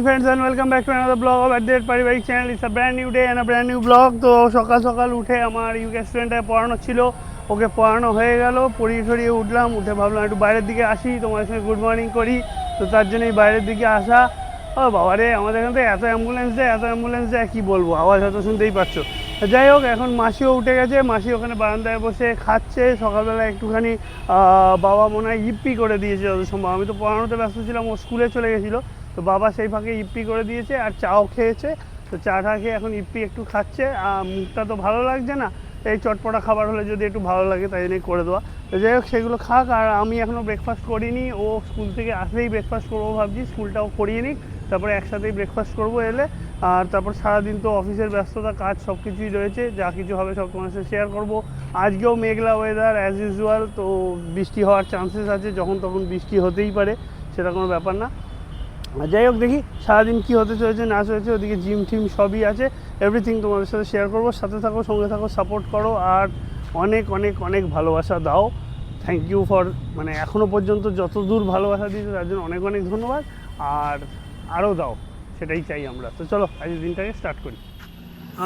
Morning friends and welcome back to another blog of at পারিবারিক channel it's a brand new day and brand new blog তো সকাল সকাল উঠে আমার UK স্টুডেন্টে পড়ানো ছিল। ওকে পড়ানো হয়ে গেল। পড়িয়ে ঠড়িয়ে উঠলাম। উঠে ভাবলাম একটু বাইরের দিকে আসি। তোমার সঙ্গে গুড মর্নিং করি। তো তার জন্যই বাইরের দিকে আসা। ও বাবা রে আমাদের এখান থেকে এত অ্যাম্বুলেন্স দেয়, এত অ্যাম্বুলেন্স দেয়, কী বলব? আওয়াজ হয়তো শুনতেই পাচ্ছ। তো যাই হোক, এখন মাসিও উঠে গেছে। মাসি ওখানে বারান্দায় বসে খাচ্ছে। সকালবেলা একটুখানি বাবা মনে হয় ইপ্পি করে দিয়েছে। যত সম্ভব আমি তো পড়ানোতে ব্যস্ত ছিলাম। ও স্কুলে চলে গেছিল। তো বাবা সেই ফাঁকে ইপ্পি করে দিয়েছে আর চাও খেয়েছে। তো চা চাটা খেয়ে এখন ইপ্পি একটু খাচ্ছে, আর মুখটা তো ভালো লাগছে না। এই চটপটা খাবার হলে যদি একটু ভালো লাগে তাই জন্যই করে দেওয়া। তো যাই হোক, সেগুলো খাক, আর আমি এখনও ব্রেকফাস্ট করিনি। ও স্কুল থেকে আসলেই ব্রেকফাস্ট করব ভাবছি স্কুলটাও করিয়ে নিক, তারপরে একসাথেই ব্রেকফাস্ট করব এলে। আর তারপর সারাদিন তো অফিসের ব্যস্ততা, কাজ সব কিছুই রয়েছে, যা কিছু হবে সব তোমার সাথে শেয়ার করব। আজকেও মেঘলা ওয়েদার অ্যাজ ইউজুয়াল তো বৃষ্টি হওয়ার চান্সেস আছে, যখন তখন বৃষ্টি হতেই পারে, সেটা কোনো ব্যাপার না। যাই হোক দেখি, সারাদিন কী হতে চলেছে, না চলেছে, ওদিকে জিম টিম সবই আছে এভরিথিং তোমাদের সাথে শেয়ার করব, সাথে থাকো, সঙ্গে থাকো সাপোর্ট করো, আর অনেক অনেক অনেক ভালোবাসা দাও। থ্যাংক ইউ ফর মানে এখনও পর্যন্ত যত দূর ভালোবাসা দিয়েছ, তার জন্য অনেক অনেক ধন্যবাদ, আর আরও দাও, সেটাই চাই আমরা। তো চলো, আজকের দিনটাকে স্টার্ট করি।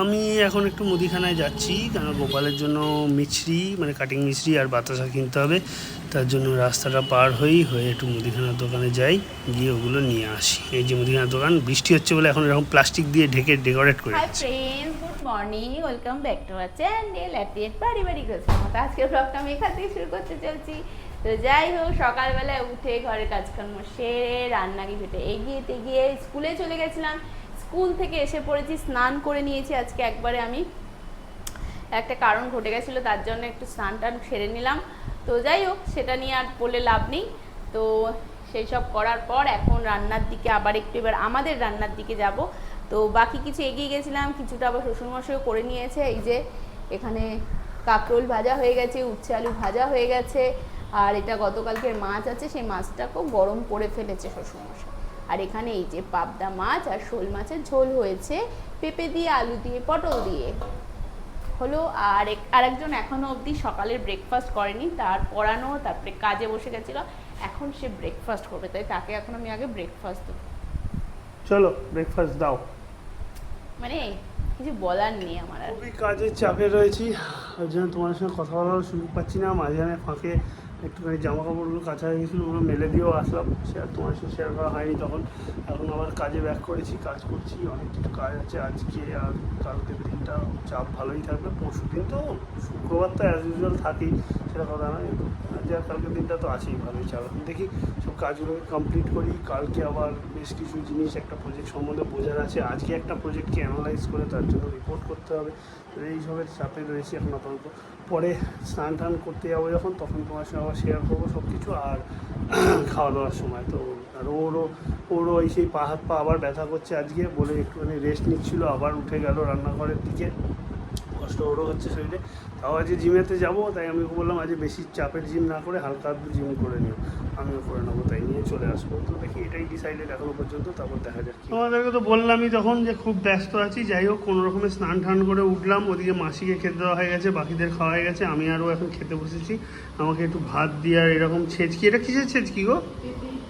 আমি এখন একটু মুদিখানায় যাচ্ছি কেন গোপালের জন্য মিছরি মানে কাটিং মিছরি আর বাতাসা কিনতে হবে। তার জন্য রাস্তাটা পার হই হয়ে একটু মুদিখানার দোকানে যাই গিয়ে ওগুলো নিয়ে আসি। এই যে মুদিখানার দোকান বৃষ্টি হচ্ছে বলে এখন এরকম প্লাস্টিক দিয়ে ঢেকে ডেকোরেট করে good morning welcome back to our channel অ্যাটেড পারিবারিক তো আজকের ব্লগটা আমি এখান থেকে শুরু করতে চলছি। তো যাই হোক সকালবেলায় উঠে ঘরের কাজকর্ম সেরে রান্না কিছুটা এগিয়ে তেগিয়ে স্কুলে চলে গেছিলাম। স্কুল থেকে এসে পড়েছি, স্নান করে নিয়েছি। আজকে একবারে আমি একটা কারণ ঘটে গেছিল, তার জন্য একটু স্নান টান সেরে নিলাম। তো যাই হোক, সেটা নিয়ে আর বলে লাভ নেই। তো সেই সব করার পর এখন রান্নার দিকে আবার একটু এবার আমাদের রান্নার দিকে যাব। তো বাকি কিছু এগিয়ে গেছিলাম, কিছুটা আবার শ্বশুরমশাইও করে নিয়েছে। এই যে এখানে কাঁকরোল ভাজা হয়ে গেছে, উচ্ছে আলু ভাজা হয়ে গেছে। আর এটা গতকালকের মাছ আছে, সেই মাছটাকেও গরম করে ফেলেছে শ্বশুরমশাই। আর এখানে এই যে পাবদা মাছ আর শোল মাছের ঝোল হয়েছে পেঁপে দিয়ে আলু দিয়ে পটল দিয়ে। হলো আর এক- আরেকজন এখনও অবধি সকালের ব্রেকফাস্ট করেনি তার পড়ানো তারপরে কাজে বসে গেছিল এখন সে ব্রেকফাস্ট করবে তাই তাকে এখন আমি আগে ব্রেকফাস্ট দেবো। চলো ব্রেকফাস্ট দাও। মানে কিছু বলার নেই আমার খুবই কাজের চাপে রয়েছি ওই জন্য তোমার সঙ্গে কথা বলার সুযোগ পাচ্ছি না মাঝে মাঝখানে ফাঁকে একটুখানি জামা কাপড়গুলো কাঁচা হয়ে গেছিল, ওগুলো মেলে দিয়েও আসলাম। শেয়ার তোমার সাথে শেয়ার করা হয়নি তখন। এখন আবার কাজে ব্যাক করেছি, কাজ করছি, অনেক কিছু কাজ আছে আজকে আর কালকের দিনটা, চাপ ভালোই থাকবে। পরশু দিন তো শুক্রবার তো অ্যাজ ইউজুয়াল থাকেই। সেটা কথা নয় আর কালকের দিনটা তো আছেই ভালোই এখন দেখি সব কাজগুলোকে কমপ্লিট করি, কালকে আবার বেশ কিছু জিনিস, একটা প্রজেক্ট সম্বন্ধে বোঝার আছে। আজকে একটা প্রজেক্টকে অ্যানালাইজ করে তার জন্য রিপোর্ট করতে হবে। এইসবের চাপে রয়েছি এখন আপাতত। পরে স্নান টান করতে যাব যখন, তখন তোমার সঙ্গে আবার শেয়ার করব সব কিছু আর খাওয়া দাওয়ার সময়। তো আর ওরও ওরও এই সেই পা হাত পা আবার ব্যথা করছে আজকে, বলে একটুখানি রেস্ট নিচ্ছিল, আবার উঠে গেল রান্নাঘরের দিকে। কষ্ট ওরও হচ্ছে শরীরে। তাও আজকে জিমেতে যাব তাই আমি ওকে বললাম আজকে বেশি চাপের জিম না করে হালকা হালকা জিম করে নিও। আমিও করে নেব তাই নিয়ে চলে আসব। তো দেখি এটাই ডিসাইডেড এখনও পর্যন্ত তারপর দেখা যাক তোমাদেরকে তো বললামই তখন যে খুব ব্যস্ত আছি যাই হোক কোনো রকমের স্নান টান করে উঠলাম ওদিকে মাসিকে খেতে দেওয়া হয়ে গেছে বাকিদের খাওয়া হয়ে গেছে আমি আরও এখন খেতে বসেছি। আমাকে একটু ভাত দিয়ে আর এরকম ছেচকি এটা কিসের ছেচকি গো?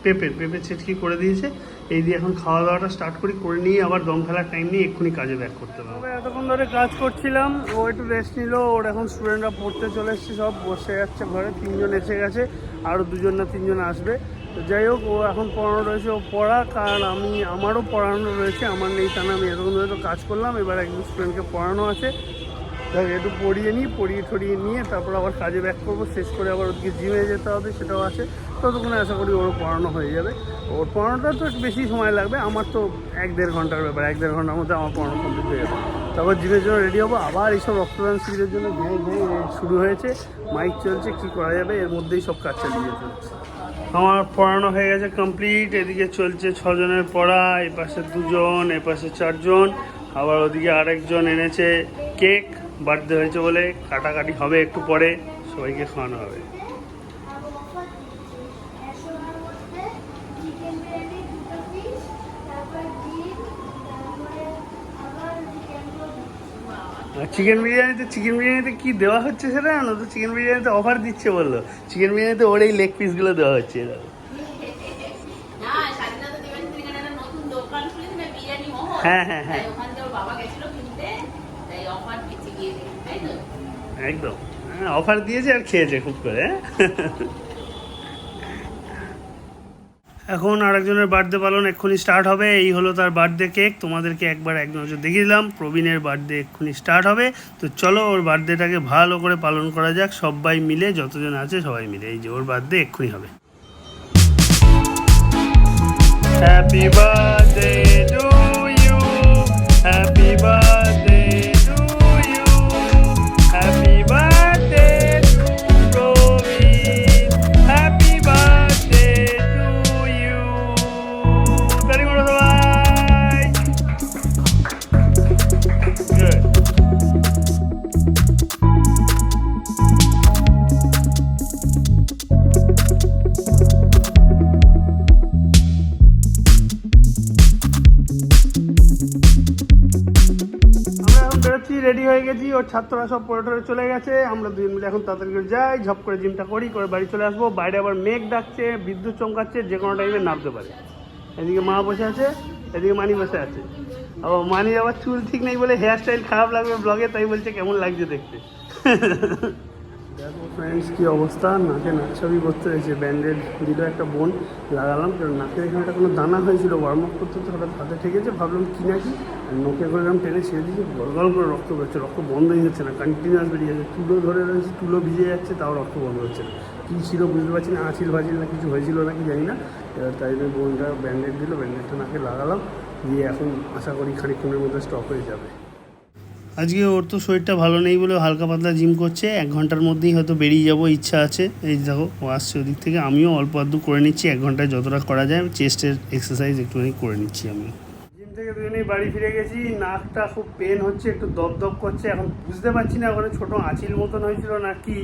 পেঁপের পেঁপে ছেচকি করে দিয়েছে? এই দিয়ে এখন খাওয়া দাওয়াটা স্টার্ট করি, করে নিয়ে আবার দম ফেলার টাইম নিয়ে এক্ষুনি কাজে ব্যাক করতে পারব এতক্ষণ ধরে কাজ করছিলাম, ও একটু রেস্ট নিল, ওর এখন স্টুডেন্টরা পড়তে চলে এসছে, সব বসে যাচ্ছে ঘরে, তিনজন এসে গেছে আরও দুজন না তিনজন আসবে। তো যাই হোক, ও এখন পড়ানো রয়েছে, ও পড়া কারণ আমি, আমারও পড়ানো রয়েছে, আমার নেই তা না, আমি এতক্ষণ ধরে তো কাজ করলাম, এবার একজন স্টুডেন্টকে পড়ানো আছে। তাই একটু পড়িয়ে নিই, পড়িয়ে ঠড়িয়ে নিয়ে তারপর আবার কাজে ব্যাক করব। শেষ করে আবার ওদিকে জিমে যেতে হবে, সেটাও আছে। ততক্ষণে আশা করি ওর পড়ানো হয়ে যাবে। ওর পড়ানোটা তো বেশি সময় লাগবে। আমার তো এক দেড় ঘণ্টার ব্যাপার, এক দেড় ঘণ্টার মধ্যে আমার পড়ানো কমপ্লিট হয়ে যাবে। তারপর জিমের জন্য রেডি হব। আবার এইসব রক্তদান শিবিরের জন্য ঘেয়ে ঘেয়ে শুরু হয়েছে মাইক চলছে, কি করা যাবে, এর মধ্যেই সব কাজ চালিয়ে যেতে আমার পড়ানো হয়ে গেছে কমপ্লিট এদিকে চলছে ছজনের পড়া এই পাশে দুজন এ পাশে চারজন। আবার ওদিকে আরেকজন এনেছে কেক বার্থডে হয়েছে বলে কাটাকাটি হবে একটু পরে সবাইকে খাওয়ানো হবে। চিকেন বিরিয়ানিতে চিকেন বিরিয়ানিতে কি দেওয়া হচ্ছে সেটা জানো তো? চিকেন বিরিয়ানিতে অফার দিচ্ছে বলল। চিকেন বিরিয়ানিতে ওর এই লেগ পিসগুলো দেওয়া হচ্ছে। না হ্যাঁ, হ্যাঁ, হ্যাঁ। একদম। হ্যাঁ অফার দিয়েছে আর খেয়েছে খুব করে হ্যাঁ? এখন আরেকজনের বার্থডে পালন এক্ষুনি স্টার্ট হবে। এই হলো তার বার্থডে কেক তোমাদেরকে একবার এক নজর দেখিয়ে দিলাম। প্রবীণের বার্থডে এক্ষুনি স্টার্ট হবে। তো চলো ওর বার্থডেটাকে ভালো করে পালন করা যাক। সবাই মিলে যতজন আছে সবাই মিলে। এই যে ওর বার্থডে এক্ষুনি হবে। হ্যাপি বার্থডে বেরোচ্ছি রেডি হয়ে গেছি। ওর ছাত্ররা সব পড়ে টরে চলে গেছে। আমরা দুজন মিলে এখন তাড়াতাড়ি করে যাই, ঝপ করে জিমটা করি, করে বাড়ি চলে আসব। বাইরে আবার মেঘ ডাকছে, বিদ্যুৎ চমকাচ্ছে, যে কোনো টাইমে নামতে পারে। এদিকে মা বসে আছে, এদিকে মানি বসে আছে। আবার মানি আবার চুল ঠিক নেই বলে হেয়ার স্টাইল খারাপ লাগবে ব্লগে তাই বলছে, কেমন লাগছে দেখতে? ফ্রেন্ডস কী অবস্থা? নাকে নাকছাবি করতে হয়েছে। ব্যান্ডেড দিল একটা বোন, লাগালাম কারণ নাকের এখানে একটা কোনো দানা হয়েছিল? ওয়ার্ম আপ করতে তো হঠাৎ হাতে ঠেকেছে ভাবলাম কি নাকি? আর নোকে করে টেনে ছেড়ে দিয়েছি, গল গল করে রক্ত বেরোচ্ছে, রক্ত বন্ধই হচ্ছে না কন্টিনিউয়াস বেরিয়ে যাচ্ছে। তুলো ধরে রয়েছে, তুলো ভিজে যাচ্ছে, তাও রক্ত বন্ধ হচ্ছে না। কী ছিল বুঝতে পারছি না, আঁচিল ভাজিল না কিছু হয়েছিল নাকি জানি না। এবার তাই জন্য বোনটা ব্যান্ডেড দিল ব্যান্ডেডটা নাকে লাগালাম, দিয়ে এখন আশা করি খানিকক্ষণের মধ্যে স্টপ হয়ে যাবে। আজকে ওর তো শরীরটা ভালো নেই বলে হালকা পাতলা জিম করছে, এক ঘণ্টার মধ্যেই হয়তো বেরিয়ে যাব, ইচ্ছা আছে। এই দেখো, ও আসছে ওদিক থেকে, আমিও অল্প আধটু করে নিচ্ছি, এক ঘন্টায় যতটা করা যায়, চেস্টের এক্সারসাইজ একটুখানি করে নিচ্ছি আমি। জিম থেকে দুজনেই বাড়ি ফিরে গেছি, নাকটা খুব পেন হচ্ছে, একটু দপ দপ করছে, এখন বুঝতে পারছি না, ওখানে ছোটো আঁচিল মতন হয়েছিল না কি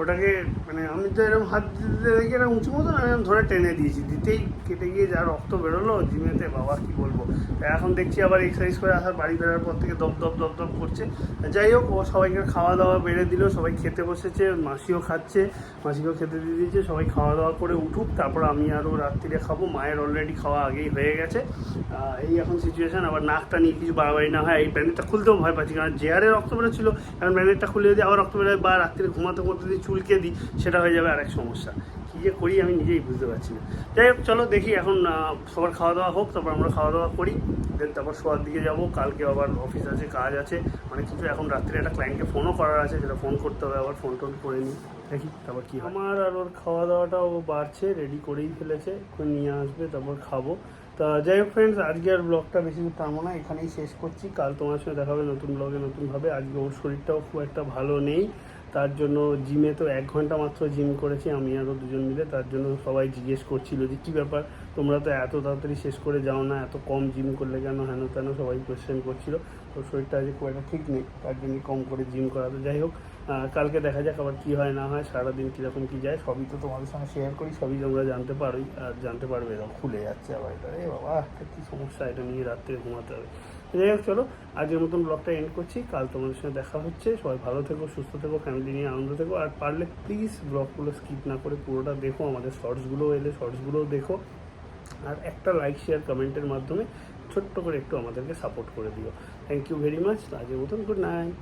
ওটাকে মানে আমি তো এরকম হাত দিতে দেখি এরকম উঁচু মতন, আমি ধরে টেনে দিয়েছি। দিতেই কেটে গিয়ে যা রক্ত বেরোলো, জিমেতে, বাবা, কি বলব? এখন দেখছি আবার এক্সারসাইজ করে আসার, বাড়ি ফেরার পর থেকে দপ দপ দপ দপ করছে। যাই হোক, ও সবাইকে খাওয়া দাওয়া বেড়ে দিল, সবাই খেতে বসেছে, মাসিও খাচ্ছে, মাসিকেও খেতে দিয়ে দিয়েছে, সবাই খাওয়া দাওয়া করে উঠুক, তারপর আমি আরও রাত্রিরে খাব, মায়ের অলরেডি খাওয়া আগেই হয়ে গেছে। এই এখন সিচুয়েশান আবার নাকটা নিয়ে কিছু বাড়াবাড়ি না হয়, এই ব্যান্ডেডটা খুলতেও ভয় পাচ্ছি, কারণ জেয়ারে রক্ত বেরোচ্ছিল, এখন ব্যান্ডেডটা খুলে যদি আবার রক্ত বেরোয়, বা রাত্রিরে ঘুমাতে ঘুমাতে যদি চুলকে দিই, সেটা হয়ে যাবে আরেক সমস্যা। কী যে করি আমি নিজেই বুঝতে পারছি না। যাই হোক, চলো দেখি এখন সবার খাওয়া দাওয়া হোক, তারপর আমরা খাওয়া দাওয়া করি। দেন তারপর শোয়ার দিকে যাব। কালকে আবার অফিস আছে, কাজ আছে। অনেক কিছু এখন রাত্রে একটা ক্লায়েন্টকে ফোনও করার আছে, সেটা ফোন করতে হবে আবার ফোন টোন করে নিই। দেখি তারপর কি। আমার আর ওর খাওয়া দাওয়াটা ও বাড়ছে রেডি করেই ফেলেছে। এখন নিয়ে আসবে, তারপর খাব। তা যাই হোক ফ্রেন্ডস আজকে আর ব্লগটা বেশি দূর টানবো না, এখানেই শেষ করছি। কাল তোমার সঙ্গে দেখা হবে নতুন ব্লগে নতুনভাবে। আজকে ওর শরীরটাও খুব একটা ভালো নেই। তার জন্য জিমে তো এক ঘণ্টা মাত্র জিম করেছি, আমি আরও দুজন মিলে। তার জন্য সবাই জিজ্ঞেস করছিল যে, কী ব্যাপার? তোমরা তো এত তাড়াতাড়ি শেষ করে যাও না, এত কম জিম করলে কেন? হেন তেন সবাই কোয়েশ্চেন করছিল। তো শরীরটা আজকে খুব একটা ঠিক নেই, তার জন্য কম করে জিম করা তো যাই হোক কালকে দেখা যাক আবার কী হয় না হয়, সারাদিন কীরকম কী যায়। সবই তো তোমাদের সঙ্গে শেয়ার করি, সবই তোমরা জানতে পারোই, আর জানতে পারবে এরকম খুলে যাচ্ছে আবার এটা এ বাবা, কী সমস্যা? এটা নিয়ে রাত্রে ঘুমাতে হবে। যাই হোক, চলো, আজকের মতন ব্লগটা এন্ড করছি। কাল তোমাদের সঙ্গে দেখা হচ্ছে। সবাই ভালো থেকো, সুস্থ থেকো ফ্যামিলি নিয়ে আনন্দ থেকো। আর পারলে প্লিজ ব্লগগুলো স্কিপ না করে পুরোটা দেখো, আমাদের শর্টসগুলোও এলে শর্টসগুলোও দেখো। আর একটা লাইক শেয়ার কমেন্টের মাধ্যমে ছোট্ট করে একটু আমাদেরকে সাপোর্ট করে দিও। থ্যাংক ইউ ভেরি মাচ আজকের মতন গুড নাইট